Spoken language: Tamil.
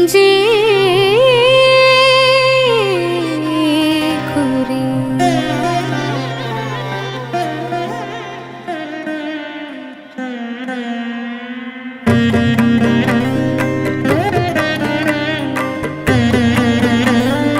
நெஞ்சி